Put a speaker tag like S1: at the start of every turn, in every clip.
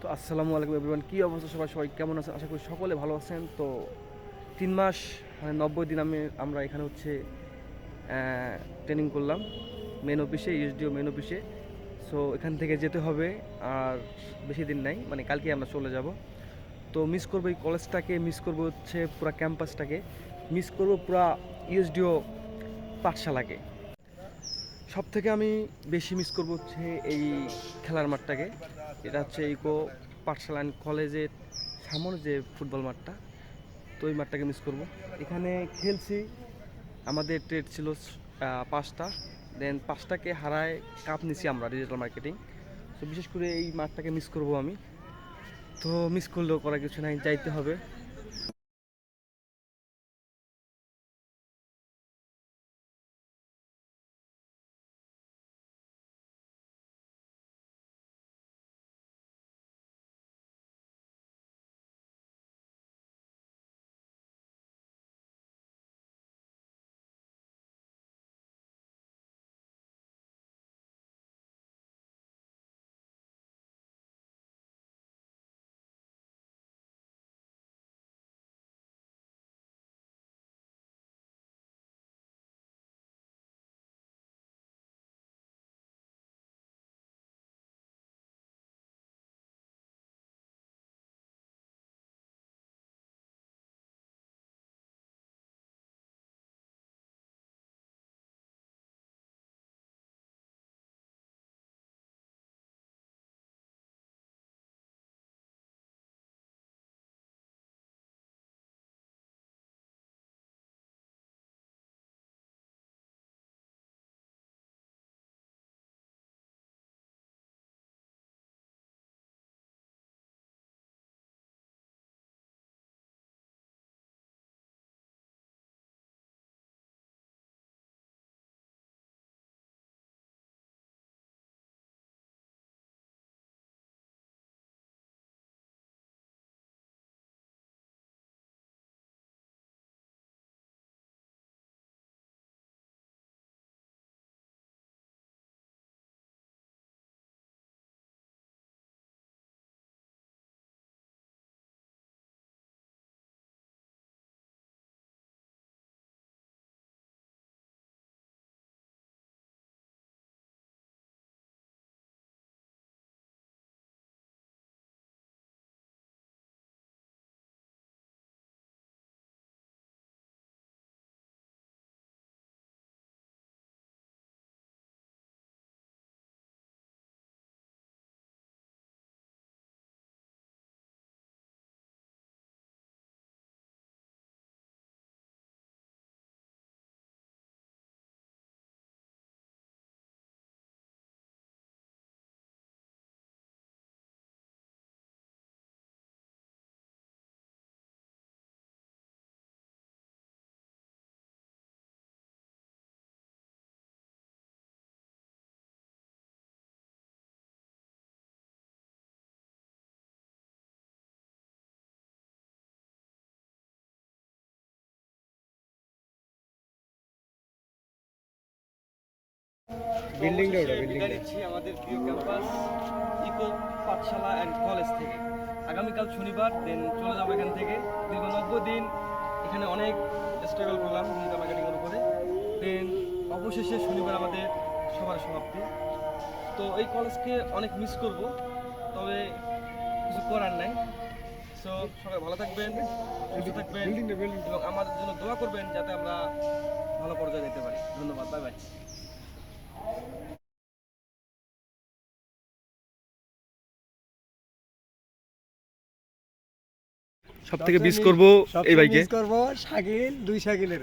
S1: তো আসসালামু আলাইকুম এভরিওয়ান কী অবস্থা সবাই? সবাই কেমন আছেন? আশা করি সকলে ভালো আছেন। তো তিন মাস মানে নব্বই দিন আমি, আমরা এখানে হচ্ছে ট্রেনিং করলাম। মেন অফিসে ইউএসডিও মেন অফিসে সো এখান থেকে যেতে হবে, আর বেশি দিন নাই। মানে কালকে আমরা চলে যাব। তো মিস করব এই কলেজটাকে মিস করব হচ্ছে পুরা ক্যাম্পাসটাকে মিস করব পুরা ইউএসডিও পাঠশালাকে। সব থেকে আমি বেশি মিস করব হচ্ছে এই খেলার মাঠটাকে। এটা হচ্ছে ইকো পাঠশালা কলেজের সামনে যে ফুটবল মাঠটা, তো ওই মাঠটাকে মিস করব। এখানে খেলছি, আমাদের ট্রেড ছিল পাঁচটা। দেন পাঁচটাকে হারায় কাপ নিছি আমরা ডিজিটাল মার্কেটিং তো বিশেষ করে এই মাঠটাকে মিস করব আমি। তো মিস করলেও করা কিছু নাই, যাইতে হবে।
S2: বিল্ডিংটা ওটা বিল্ডিংটা
S1: বিদায় আমাদের প্রিয় campus Eco Pathshala and college থেকে। আগামীকাল শনিবার দেন চলে যাব এখান থেকে। দীর্ঘ নব্বই দিন এখানে অনেক স্ট্রাগল করলাম ডিজিটাল মার্কেটিংয়ের উপরে। দেন অবশেষে শনিবার আমাদের সবার সমাপ্তি। তো এই কলেজকে অনেক মিস করব তবে কিছু করার নাই। সো সবাই ভালো থাকবেন সুস্থ থাকবেন
S2: বিল্ডিং
S1: এবং আমাদের জন্য দোয়া করবেন যাতে আমরা ভালো পর্যায়ে যেতে পারি। ধন্যবাদ বাই বাই সব থেকে মিস করব এই বাইকে
S2: করব শাকিল দুই শাকিলের।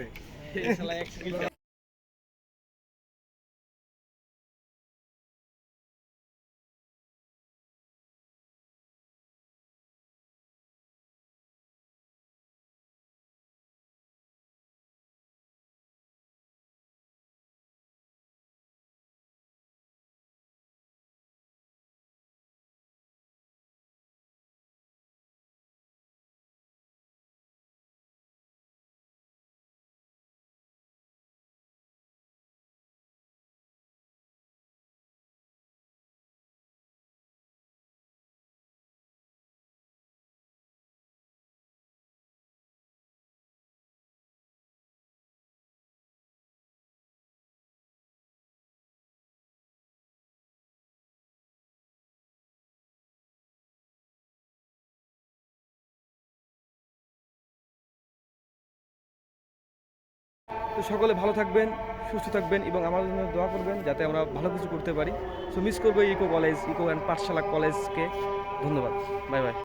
S1: তো সকলে ভালো থাকবেন, সুস্থ থাকবেন এবং আমাদের জন্য দোয়া করবেন যাতে আমরা ভালো কিছু করতে পারি। সো মিস করব Eco college Eco and Pathshala কলেজকে ধন্যবাদ। Bye bye